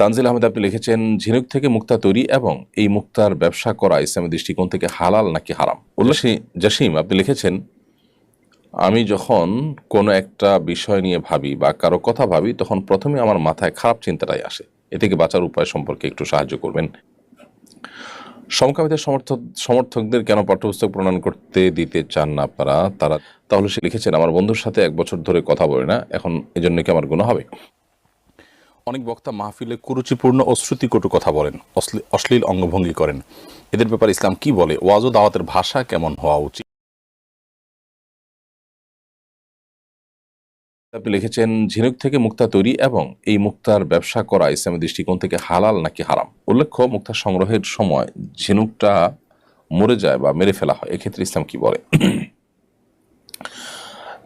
তানজিল আহমেদ, আপনি লিখেছেন, ঝিনুক থেকে মুক্তা তৈরি এবং এই মুক্তার ব্যবসা করা ইসলামী দৃষ্টিকোণ থেকে হালাল নাকি হারাম? উল্লাসী জাসিম, আপনি লিখেছেন, আমি যখন কোনো একটা বিষয় নিয়ে ভাবি বা কারও কথা ভাবি, তখন প্রথমে আমার মাথায় খারাপ চিন্তাটাই আসে। এ থেকে বাঁচার উপায় সম্পর্কে একটু সাহায্য করবেন। সমকামীদের সমর্থক সমর্থকদের কেন পাঠ্যপুস্তক প্রণয়ন করতে দিতে চান না আপনারা? তারা তাহলে সে লিখেছেন, আমার বন্ধুর সাথে এক বছর ধরে কথা বলে না, এখন এজন্য কি আমার গুণ হবে? অনেক বক্তা মাহফিলে কুরুচিপূর্ণ ও শ্রুতিকটু কথা বলেন, অশ্লী- অশ্লীল অঙ্গভঙ্গি করেন। এদের ব্যাপারে ইসলাম কি বলে? ওয়াজ ও দাওয়াতের ভাষা কেমন হওয়া উচিত? আপনি লিখেছেন, ঝিনুক থেকে মুক্তা তৈরি এবং এই মুক্তার ব্যবসা করা ইসলামী দৃষ্টিকোণ থেকে হালাল নাকি হারাম? উল্লেখ্য মুক্তা সংগ্রহের সময় ঝিনুকটা মরে যায় বা মেরে ফেলা হয়। এক্ষেত্রে ইসলাম কি বলে?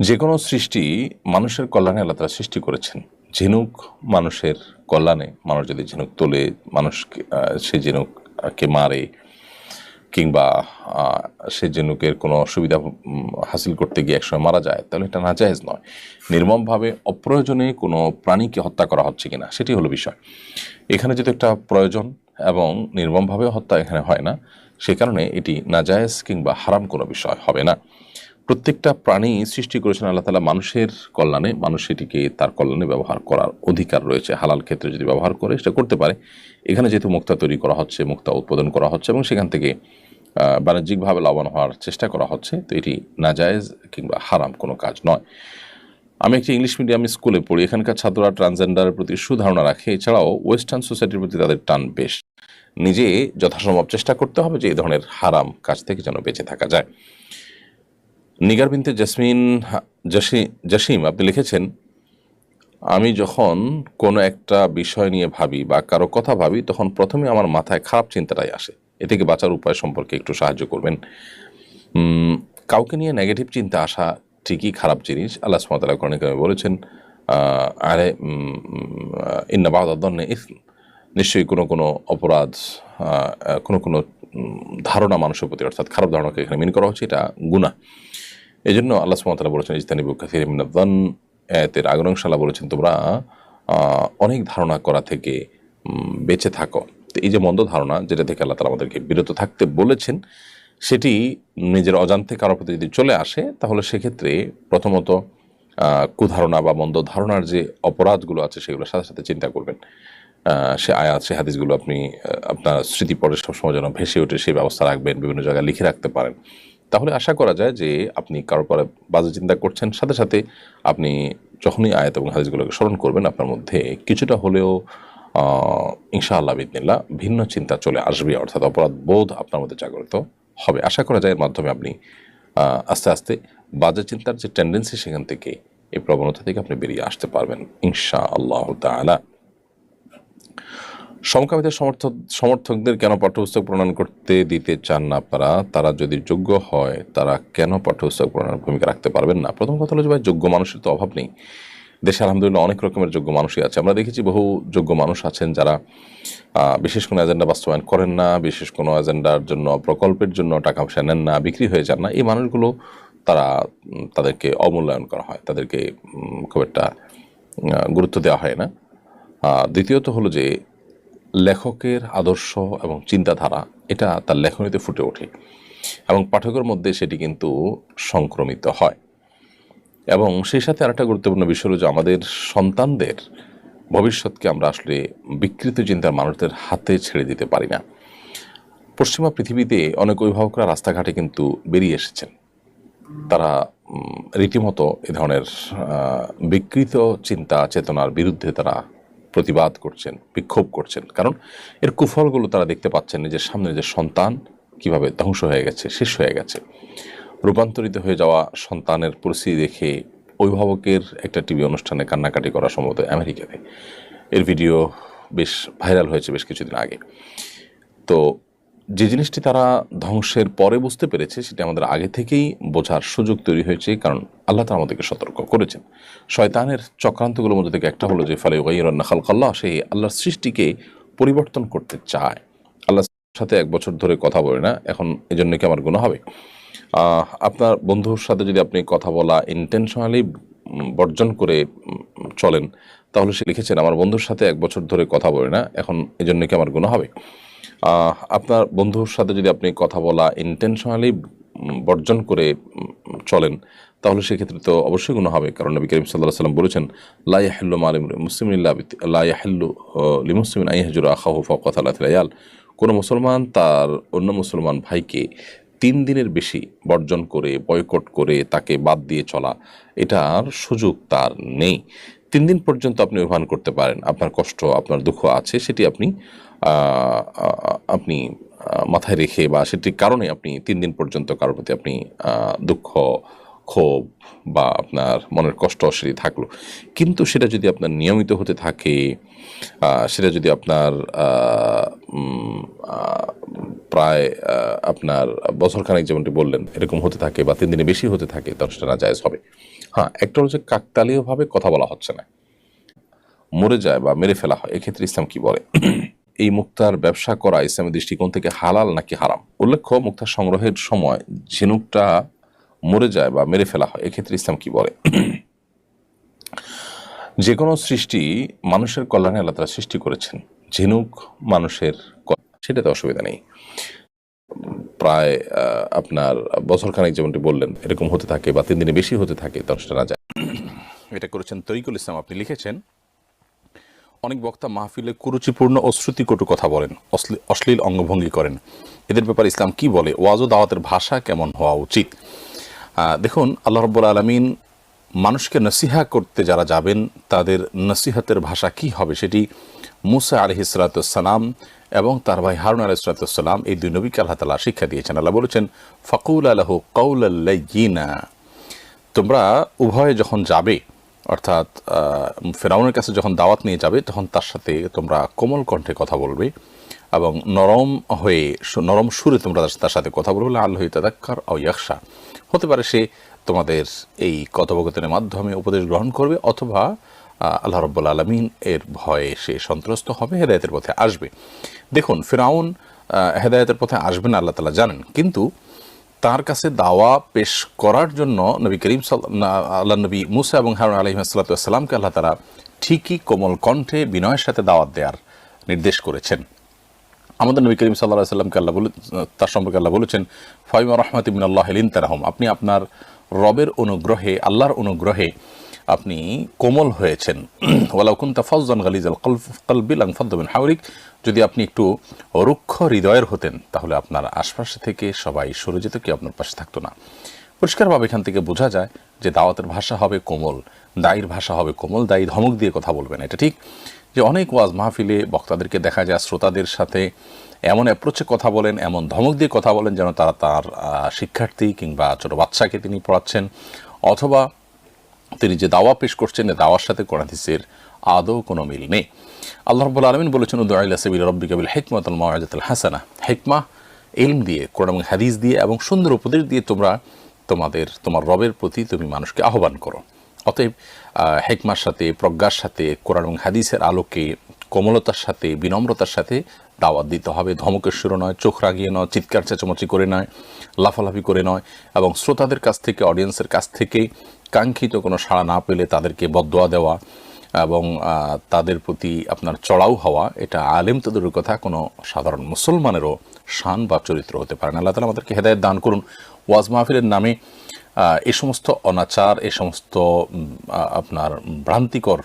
যে কোনো সৃষ্টি মানুষের কল্যাণে আল্লাহ তারা সৃষ্টি করেছেন। ঝিনুক মানুষের কল্যাণে, মানুষ যদি ঝিনুক তোলে, মানুষকে সে ঝিনুককে মারে কিংবা সে ঝিনুকের কোনো অসুবিধা হাসিল করতে গিয়ে একসময় মারা যায়, তাহলে এটা নাজায়েজ নয়। নির্মমভাবে অপ্রয়োজনে কোনো প্রাণীকে হত্যা করা হচ্ছে কিনা, সেটি হলো বিষয়। এখানে যেহেতু একটা প্রয়োজন এবং নির্মমভাবে হত্যা এখানে হয় না, সে কারণে এটি নাজায়েজ কিংবা হারাম কোনো বিষয় হবে না। প্রত্যেকটা প্রাণী সৃষ্টি করেছেন আল্লাহ তালা মানুষের কল্যাণে, মানুষ সেটিকে তার কল্যাণে ব্যবহার করার অধিকার রয়েছে, হালাল ক্ষেত্রে যদি ব্যবহার করে সেটা করতে পারে। এখানে যেহেতু মুক্তা তৈরি করা হচ্ছে, মুক্তা উৎপাদন করা হচ্ছে এবং সেখান থেকে বাণিজ্যিকভাবে লাভবান হওয়ার চেষ্টা করা হচ্ছে, তো এটি নাজায়েজ কিংবা হারাম কোনো কাজ নয়। আমি একটি ইংলিশ মিডিয়াম স্কুলে পড়ি, এখানকার ছাত্ররা ট্রান্সজেন্ডারের প্রতি সুধারণা রাখে, এছাড়াও ওয়েস্টার্ন সোসাইটির প্রতি তাদের টান বেশ। নিজে যথাসম্ভব চেষ্টা করতে হবে যে এই ধরনের হারাম কাজ থেকে যেন বেঁচে থাকা যায়। নিগার বিনতে জাসমিন জাসিম, আপনি লিখেছেন, আমি যখন কোনো একটা বিষয় নিয়ে ভাবি বা কারও কথা ভাবি, তখন প্রথমে আমার মাথায় খারাপ চিন্তাটাই আসে। এ থেকে বাঁচার উপায় সম্পর্কে একটু সাহায্য করবেন। কাউকে নিয়ে নেগেটিভ চিন্তা আসা ঠিকই খারাপ জিনিস। আল্লাহ সুমতাল্লাহ কর্ণিকামে বলেছেন আরে ইন্না বাহাদনে ইসম। নিশ্চয়ই কোনো কোনো অপরাধ কোনো কোনো ধারণা মানুষের প্রতি, অর্থাৎ খারাপ ধারণাকে এখানে মিন করা হচ্ছে, এটা গুণা এই জন্য আল্লাহ সুমতাল্লাহ বলেছেন ইস্তানিবু কাসির মিনাদ্দান এতের আগরংশালা বলেছেন তোমরা অনেক ধারণা করা থেকে বেঁচে থাকো। তো এই যে মন্দ ধারণা, যেটা থেকে আল্লাহ তালা আমাদেরকে বিরত থাকতে বলেছেন, সেটি নিজের অজান্তে কারোর প্রতি যদি চলে আসে, তাহলে সেক্ষেত্রে প্রথমত কুধারণা বা মন্দ ধারণার যে অপরাধগুলো আছে, সেগুলোর সাথে সাথে চিন্তা করবেন। সে আয়াত, সে হাদিসগুলো আপনি আপনার স্মৃতি পরে সবসময় যেন ভেসে ওঠে সেই ব্যবস্থা রাখবেন, বিভিন্ন জায়গায় লিখে রাখতে পারেন। তাহলে আশা করা যায় যে আপনি কারোর পরে বাজে চিন্তা করছেন, সাথে সাথে আপনি যখনই আয়াত এবং হাদিসগুলোকে স্মরণ করবেন, আপনার মধ্যে কিছুটা হলেও ইনশাআল্লাহ বিদিনিল্লাহ ভিন্ন চিন্তা চলে আসবে, অর্থাৎ অপরাধ বোধ আপনার মধ্যে জাগ্রত হবে। আশা করা যায় এর মাধ্যমে আপনি আস্তে আস্তে বাজে চিন্তার যে টেন্ডেন্সি সেখান থেকে, এই প্রবণতা থেকে আপনি বেরিয়ে আসতে পারবেন ইনশা আল্লাহ তাআলা। সমকামীদের সমর্থক, সমর্থকদের কেন পাঠ্যপুস্তক প্রণয়ন করতে দিতে চান না আপনারা? তারা যদি যোগ্য হয়, তারা কেন পাঠ্যপুস্তক প্রণয়নের ভূমিকা রাখতে পারবেন না? প্রথম কথা হলো যে ভাই, যোগ্য মানুষের তো অভাব নেই। দেশে আলহামদুলিল্লাহ অনেক রকমের যোগ্য মানুষই আছে। আমরা দেখেছি বহু যোগ্য মানুষ আছেন যারা বিশেষ কোনো এজেন্ডা বাস্তবায়ন করেন না, বিশেষ কোনো এজেন্ডার জন্য, প্রকল্পের জন্য টাকা পয়সা নেন না, বিক্রি হয়ে যান না। এই মানুষগুলো তারা তাদেরকে অমূল্যায়ন করা হয়। তাদেরকে খুব একটা গুরুত্ব দেওয়া হয় না। দ্বিতীয়ত হলো যে লেখকের আদর্শ এবং চিন্তাধারা, এটা তার লেখনীতে ফুটে ওঠে এবং পাঠকের মধ্যে সেটি কিন্তু সংক্রমিত হয়। এবং সেই সাথে আরেকটা গুরুত্বপূর্ণ বিষয় হল যে আমাদের সন্তানদের ভবিষ্যৎকে আমরা আসলে বিকৃত চিন্তার মানুষদের হাতে ছেড়ে দিতে পারি না। পশ্চিমা পৃথিবীতে অনেক অভিভাবকরা রাস্তাঘাটে কিন্তু বেরিয়ে এসেছেন। তারা রীতিমতো এ ধরনের বিকৃত চিন্তা, চেতনার বিরুদ্ধে তারা প্রতিবাদ করছেন, বিক্ষোভ করছেন। কারণ এর কুফলগুলো তারা দেখতে পাচ্ছেন নিজের সামনে যে সন্তান কীভাবে ধ্বংস হয়ে গেছে, শেষ হয়ে গেছে। রূপান্তরিত হয়ে যাওয়া সন্তানের পরিস্থিতি দেখে অভিভাবকের একটা টিভি অনুষ্ঠানে কান্নাকাটি করা সম্ভবত আমেরিকাতে। এর ভিডিও বেশ ভাইরাল হয়েছে বেশ কিছুদিন আগে। তো যে জিনিসটি তারা ধ্বংসের পরে বুঝতে পেরেছে, সেটা আমাদের আগে থেকেই বোঝার সুযোগ তৈরি হয়েছে, কারণ আল্লাহ তালা আমাদেরকে সতর্ক করেছেন। শয়তানের চক্রান্তগুলোর মধ্যে থেকে একটা হলো যে, ফলে ওয়াইরান্না খালকাল্লাহ সেই আল্লাহর সৃষ্টিকে পরিবর্তন করতে চায়। আল্লাহর সাথে এক বছর ধরে কথা বলে না, এখন এজন্য কি আমার গুণ হবে? আপনার বন্ধুর সাথে যদি আপনি কথা বলা ইন্টেনশনালি বর্জন করে চলেন, তাহলে সে লিখেছেন, আমার বন্ধুর সাথে এক বছর ধরে কথা বলে না, এখন এজন্য কি আমার গুণ হবে? আপনার বন্ধুর সাথে যদি আপনি কথা বলা ইন্টেনশনালি বর্জন করে চলেন, তাহলে সেক্ষেত্রে তো অবশ্যই গুণ হবে। কারণ নবী করিম সাল্লাহ সাল্লাম বলেছেন লাইয়াহিল্লু মালিম মুসলিম লাইয়াহিল্লু লিমুসলিমিন আইহাজুর আখাহু ইয়াল কোনো মুসলমান তার অন্য মুসলমান ভাইকে তিন দিনের বেশি বর্জন করে বয়কট করে তাকে বাদ দিয়ে চলা, এটার সুযোগ তার নেই। তিন দিন পর্যন্ত আপনি অভিমান করতে পারেন। আপনার কষ্ট, আপনার দুঃখ আছে, সেটি আপনি আপনি মাথায় রেখে বা সেটির কারণে আপনি তিন দিন পর্যন্ত কারোর প্রতি আপনি দুঃখ, ক্ষোভ বা আপনার মনের কষ্ট সেটি থাকল। কিন্তু সেটা যদি আপনার নিয়মিত হতে থাকে সেটা যদি আপনার প্রায় আপনার বছরখানেক যেমনটি বললেন, এরকম হতে থাকে বা তিন দিনে বেশি হতে থাকে, তাহলে সেটা নাজায়জ হবে। হ্যাঁ একটা হচ্ছে কাকতালীয়ভাবে কথা বলা হচ্ছে না। মরে যায় বা মেরে ফেলা হয়, এক্ষেত্রে ইসলাম কি বলে? এই মুক্তার ব্যবসা করা ইসলামের দৃষ্টিকোণ থেকে হালাল নাকি হারাম? উল্লেখ্য, মুক্তার সংগ্রহের সময় ঝিনুকটা মরে যায় বা মেরে ফেলা হয়। এক্ষেত্রে ইসলাম কি বলে? যে কোনো সৃষ্টি মানুষের কল্যাণে আল্লাহ তারা সৃষ্টি করেছেন। ঝিনুক মানুষের সেটাতে অসুবিধা নেই। প্রায় আপনার বছরখানেক যেমনটি বললেন, এরকম হতে থাকে বা তিন দিনে বেশি হতে থাকে তাহলে সেটা না যায়। এটা করেছেন তরিকুল ইসলাম। আপনি লিখেছেন অনেক বক্তা মাহফিলে কুরুচিপূর্ণ ও শ্রুতিকটু কথা বলেন অশ্লীল অঙ্গভঙ্গি করেন। এদের ব্যাপারে ইসলাম কি বলে? ওয়াজ ও দাওয়াতের ভাষা কেমন হওয়া উচিত? দেখুন, আল্লাহ রব্বুল আলমিন মানুষকে নসিহা করতে যারা যাবেন, তাদের নসিহতের ভাষা কি হবে সেটি মুসা আলহ আলহিসালাম এবং তার ভাই হারুন আলহ আলহিসাল্লাম এই দুই নবীকে আল্লাহ তালা শিক্ষা দিয়েছেন। আল্লাহ বলেছেন, ফকুল আলহ কৌল তোমরা উভয়ে যখন যাবে অর্থাৎ ফেরাউনের কাছে যখন দাওয়াত নিয়ে যাবে, তখন তার সাথে তোমরা কোমল কণ্ঠে কথা বলবে এবং নরম হয়ে নরম সুরে তোমরা তার- সাথে কথা বলবে। আল্লাহ তাদাক্কার ও ইয়াকশা হতে পারে সে তোমাদের এই কথোপকথনের মাধ্যমে উপদেশ গ্রহণ করবে অথবা আল্লাহ রব্বুল আলমিন এর ভয়ে সে সন্ত্রস্ত হবে, হেদায়তের পথে আসবে। দেখুন, ফেরাউন হেদায়তের পথে আসবে না, আল্লাহ তালা জানেন। কিন্তু তার কাছে দাওয়া পেশ করার জন্য নবী করিম আল্লাহ নবী মুসা এবং হারুন আলহিম সাল্লাতামকে আল্লাহ তারা ঠিকই কোমল কণ্ঠে বিনয়ের সাথে দাওয়াত দেওয়ার নির্দেশ করেছেন। আমাদের নবী করিম সাল্লাহ সাল্লামকে আল্লাহ বলে তার সম্পর্কে আল্লাহ বলেছেন, ফাইমা রহমাত আল্লাহ হেলিন তারাহম আপনি আপনার রবের অনুগ্রহে, আল্লাহর অনুগ্রহে আপনি কোমল হয়েছেন। ওয়ালাউকুন তাফাউজান গালিজ আল কলবিল আংফাদ্দিন হাউরিক যদি আপনি একটু রুক্ষ হৃদয়ের হতেন, তাহলে আপনার আশপাশে থেকে সবাই সরে যেত, কেউ আপনার পাশে থাকতো না। পরিষ্কারভাবে এখান থেকে বোঝা যায় যে দাওয়াতের ভাষা হবে কোমল দায়ীর ভাষা হবে কোমল দায়ী ধমক দিয়ে কথা বলবেন, এটা ঠিক। যে অনেক ওয়াজ মাহফিলে বক্তাদেরকে দেখা যায়, শ্রোতাদের সাথে এমন অ্যাপ্রোচে কথা বলেন, এমন ধমক দিয়ে কথা বলেন যেন তারা তার শিক্ষার্থী কিংবা ছোটো বাচ্চাকে তিনি পড়াচ্ছেন। অথবা তিনি যে দাওয়া পেশ করছেন এই দাওয়ার সাথে কোরআনিসের আদৌ কোনো মিল নেই। আল্লাহ রব্বুল আলমিন বলেছেন উদ্দাইল্লা সাবিল রব্বি কাবিল হেকমতুল মাওয়াজাতুল হাসানা। হেকমা, ইলম দিয়ে, কোরআন এবং হাদিস দিয়ে এবং সুন্দর উপদেশ দিয়ে তোমরা তোমাদের, তোমার রবের প্রতি তুমি মানুষকে আহ্বান করো। অতএব হেকমার সাথে, প্রজ্ঞার সাথে, কোরআন এবং হাদিসের আলোকে, কোমলতার সাথে, বিনম্রতার সাথে দাওয়াত দিতে হবে। ধমকের সুর নয়, চোখ রাগিয়ে নয়, চিৎকার চেঁচামেচি করে নয়, লাফালাফি করে নয় এবং শ্রোতাদের কাছ থেকে অডিয়েন্সের কাছ থেকে কাঙ্ক্ষিত কোনো সাড়া না পেলে তাদেরকে বদোয়া দেওয়া এবং তাদের প্রতি আপনার চড়াও হওয়া, এটা আলেম তো দূরের কথা, কোনো সাধারণ মুসলমানেরও শান বা চরিত্র হতে পারে না। আল্লাহ তালা আমাদেরকে হেদায়ত দান করুন। ওয়াজ মাহফিলের নামে এ সমস্ত অনাচার, এ সমস্ত আপনার ভ্রান্তিকর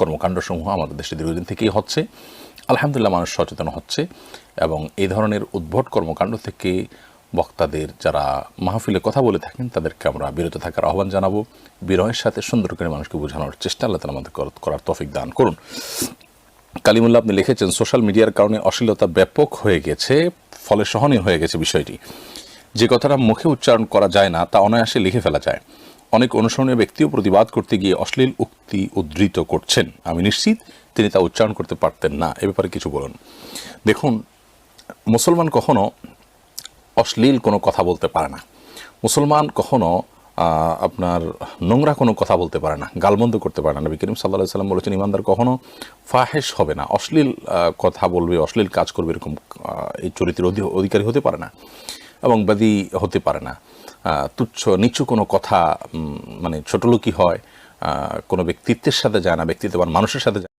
কর্মকাণ্ডসমূহ আমাদের দেশে দীর্ঘদিন থেকেই হচ্ছে। আলহামদুলিল্লাহ মানুষ সচেতন হচ্ছে এবং এই ধরনের উদ্ভট কর্মকাণ্ড থেকে বক্তাদের যারা মাহফিলে কথা বলে থাকেন, তাদেরকে আমরা বিরত থাকার আহ্বান জানাব। বিনয়ের সাথে সুন্দর করে মানুষকে বোঝানোর চেষ্টা আল্লাহ তালা আমাদের করার তফিক দান করুন। কালিমুল্লাহ, আপনি লিখেছেন, সোশ্যাল মিডিয়ার কারণে অশ্লীলতা ব্যাপক হয়ে গেছে, ফলে সহনীয় হয়ে গেছে বিষয়টি। যে কথাটা মুখে উচ্চারণ করা যায় না, তা অনায়াসে লিখে ফেলা যায়। অনেক অনুসরণীয় ব্যক্তিও প্রতিবাদ করতে গিয়ে অশ্লীল উক্তি উদ্ধৃত করছেন। আমি নিশ্চিত তিনি তা উচ্চারণ করতে পারতেন না। এ ব্যাপারে কিছু বলুন। দেখুন, মুসলমান কখনো অশ্লীল কোনো কথা বলতে পারে না। মুসলমান কখনো আপনার নোংরা কোনো কথা বলতে পারে না, গালমন্দ করতে পারে না। নবী করিম সাল্লাহ সাল্লাম বলেছেন, ইমানদার কখনো ফাহেস হবে না। অশ্লীল কথা বলবে, অশ্লীল কাজ করবে এরকম এই চরিত্রের অধি- অধিকারী হতে পারে না এবং বাদী হতে পারে না। তুচ্ছ, নিচু কোনো কথা মানে ছোটলোকি হয় কোনো ব্যক্তিত্বের সাথে যায় না, ব্যক্তিত্ববান মানুষের সাথে যায়।